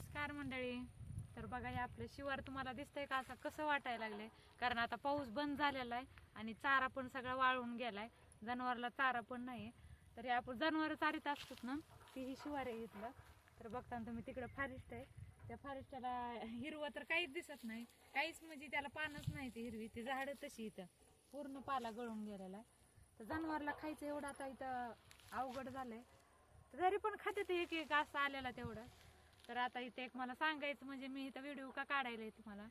नमस्कार मंडळी. तर बघा हे आपलं शिवार तुम्हाला दिसतंय का असं कसं वाटायला लागले कारण आता पाऊस बंद झालेला आहे आणि चारा पण सगळा वाळून गेलाय. जनावरला चारा पण नाही तर हे आपण जनावर चारीत असतात ना तीही शिवार आहे इथलं. तर बघताना तुम्ही तिकडं फॉरेस्ट आहे. त्या फॉरेस्टला हिरवं तर काहीच दिसत नाही. काहीच म्हणजे त्याला पानच नाही ती हिरवी. ती झाडं तशी इथं. पूर्ण पाला गळून गेलेला आहे. तर जनावरला खायचं एवढं आता इथं अवघड झालंय. तरी पण खाते ते एक एक असं आलेला तेवढं. तर आता इथे एक मला सांगायचं म्हणजे मी इथं व्हिडिओ का काढायला आहे तुम्हाला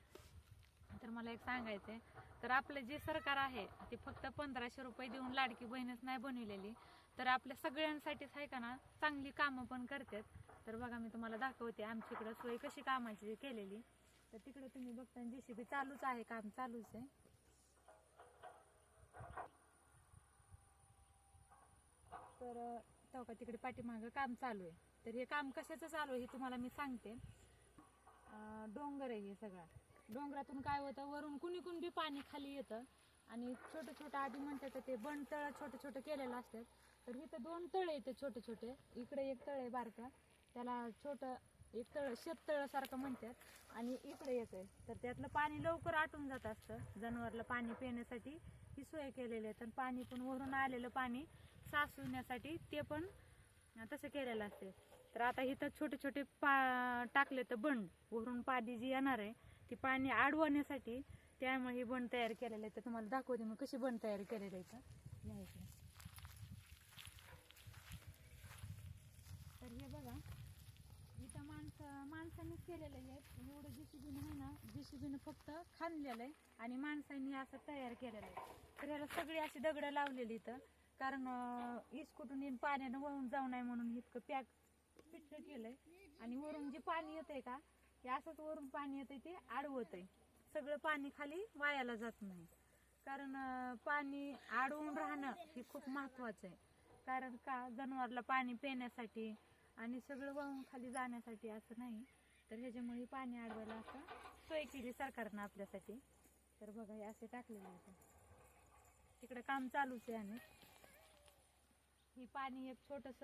तर मला एक सांगायचंय. तर आपलं जे सरकार आहे ते फक्त पंधराशे रुपये देऊन लाडकी बहीणच नाही बनविलेली. तर आपल्या सगळ्यांसाठीच आहे का ना चांगली कामं पण करतात. तर बघा मी तुम्हाला दाखवते आमच्या इकडं सोय कशी कामाची केलेली. तर तिकडे तुम्ही बघता जेसीबी चालूच आहे काम चालूच आहे. तर तेव्हा का तिकडे पाठीमागं काम चालू आहे. तर हे काम कशाचं चालू आहे हे तुम्हाला मी सांगते. डोंगर आहे हे सगळा. डोंगरातून काय होतं वरून कुणी कुणी बी पाणी खाली येतं. आणि छोटे छोटे आधी म्हणतात ते बंड तळ छोटे छोटे केलेलं असतात तर इथं दोन तळे येते छोटे छोटे. इकडे एक तळ आहे बारका. त्याला छोटं एक तळ शेततळसारखं म्हणतात. आणि इकडे आहे. तर त्यातलं पाणी लवकर आटून जात असतं. जनावरला पाणी पिण्यासाठी ही सोय केलेली आहे. तर पाणी पण वरून आलेलं पाणी साचवण्यासाठी ते पण तसं केलेलं असते. तर आता इथं छोटे छोटे पा टाकले तर बंड वरून पाणी जी येणार आहे ती पाणी अडवण्यासाठी त्यामुळे हे बंड तयार केलेलं आहे तर तुम्हाला दाखवते मी कशी बंड तयार केलेलं आहे तर या तर हे बघा इथं माणसं माणसांनीच केलेलं आहे एवढं जेसीबीनं आहे ना जेसीबीनं फक्त खांदलेलं आहे आणि माणसांनी असं तयार केलेलं आहे. तर याला सगळी अशी दगडं लावलेली इथं. कारण इस्कुटून येऊन पाण्यानं वाहून जाऊ नये म्हणून इतकं पॅक पिठलं केलंय. आणि वरून जे पाणी येतंय का हे असंच वरून पाणी येतंय ते आडवत आहे सगळं पाणी खाली वायाला जात नाही. कारण पाणी आडवून राहणं हे खूप महत्वाचं आहे. कारण का जनावरला पाणी पिण्यासाठी आणि सगळं वाहून खाली जाण्यासाठी असं नाही. तर ह्याच्यामुळे पाणी अडवायला असं सोय केली सरकारनं आपल्यासाठी. तर बघा हे असे टाकलेले आहे तिकडं काम चालूच आहे आणि ही पाणी एक छोटस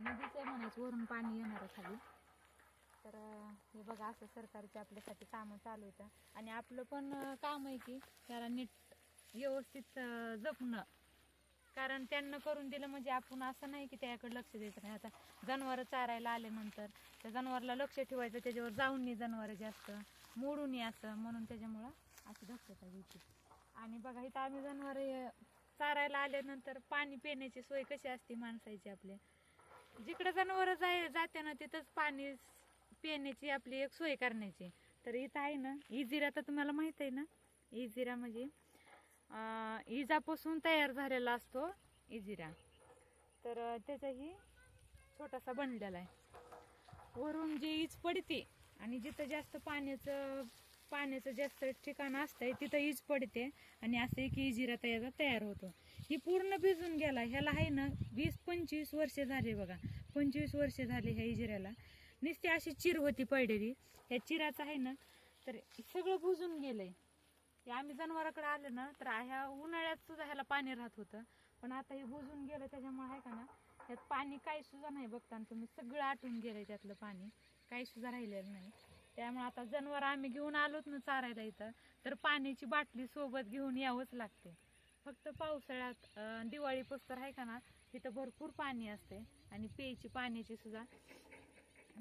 नदीच आहे म्हणायचं वरून पाणी येणार खाली. तर हे बघा असं सरकारचे आपल्यासाठी कामं चालू आहेत. आणि आपलं पण काम आहे की त्याला नीट व्यवस्थित जपणं. कारण त्यांना करून दिलं म्हणजे आपण असं नाही की त्याकडे लक्ष द्यायचं नाही. आता जनावरं चारायला आल्यानंतर त्या जनावरला लक्ष ठेवायचं त्याच्यावर जाऊन नाही जनावरं जास्त मोडून नये असं. म्हणून त्याच्यामुळं अशी दक्षता घ्यायची. आणि बघा इथं आम्ही जनावर चारायला आल्यानंतर पाणी पिण्याची सोय कशी असते माणसाची आपल्या? जिकडे जनावर जाय जाते ना तिथंच पाणी पिण्याची आपली एक सोय करण्याची. तर इथं आहे ना इजिरा तर तुम्हाला माहीत आहे ना? इजिरा म्हणजे इजापासून तयार झालेला असतो इजिरा. तर त्याचाही छोटासा बनलेला आहे. वरून जी ईज पडते आणि जिथं जास्त पाण्याचं पाण्याचं जास्त ठिकाण असतंय तिथं ईज पडते आणि असं एक इजिरा तयार तयार होतो. ही पूर्ण भिजून गेला ह्याला आहे ना वीस पंचवीस वर्षे झाले बघा. पंचवीस वर्षे झाले ह्या इजिऱ्याला. नुसती अशी चिर होती पडलेली ह्या चिराचं आहे ना तर सगळं भुजून गेलंय. हे आम्ही जनावराकडे आलो ना तर ह्या उन्हाळ्यात सुद्धा ह्याला पाणी राहत होतं. पण आता हे भुजून गेलं त्याच्यामुळे आहे का ना त्यात पाणी काही सुद्धा नाही बघता तुम्ही सगळं आटून गेलंय त्यातलं पाणी. काही सुद्धा राहिलेलं नाही. त्यामुळे आता जनावर आम्ही घेऊन आलोच ना चारायला इथं. तर पाण्याची बाटली सोबत घेऊन यावंच लागते. फक्त पावसाळ्यात दिवाळी पस्तर आहे का ना तिथं भरपूर पाणी असते आणि प्यायची पाण्याची सुद्धा.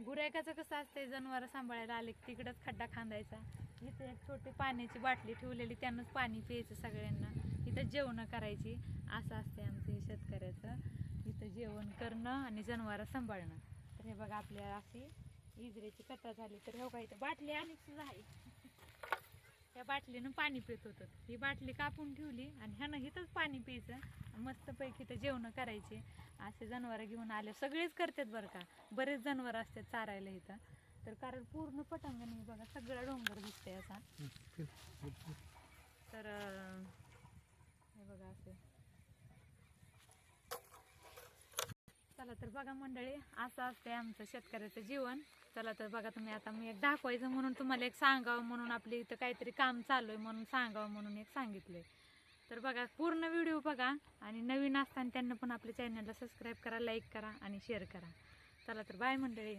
गुरायकाचं कसं असते जनावर सांभाळायला आले की तिकडंच खड्डा खांदायचा. इथे एक छोटी पाण्याची बाटली ठेवलेली त्यांनाच पाणी प्यायचं सगळ्यांना. इथं जेवणं करायची असं असते आमचं हे शेतकऱ्याचं. इथं जेवण करणं आणि जनावरं सांभाळणं. तर हे बघा आपल्या अशी इजरेची कथा झाली तर हे इथं बाटली आणि सुद्धा आहे त्या बाटलीनं पाणी पित होतं. ही बाटली कापून ठेवली आणि ह्यानं इथंच पाणी प्यायचं. मस्तपैकी तर जेवणं करायचे. असे जनावरं घेऊन आले. सगळेच करतात बरं का. बरेच जनावर असतात चारायला इथं. तर कारण पूर्ण पटांगण बघा सगळा डोंगर दिसतंय असा. तर हे बघा असे. तर बघा मंडळी असं असते आमचं शेतकऱ्याचं जीवन. चला तर बघा तुम्ही आता मी एक दाखवायचं म्हणून तुम्हाला एक सांगावं म्हणून आपली इथं काहीतरी काम चालू आहे म्हणून सांगावं म्हणून एक सांगितलंय. तर बघा पूर्ण व्हिडिओ बघा आणि नवीन असताना त्यांना पण आपल्या चॅनलला सबस्क्राईब करा लाईक करा आणि शेअर करा. चला तर बाय मंडळी.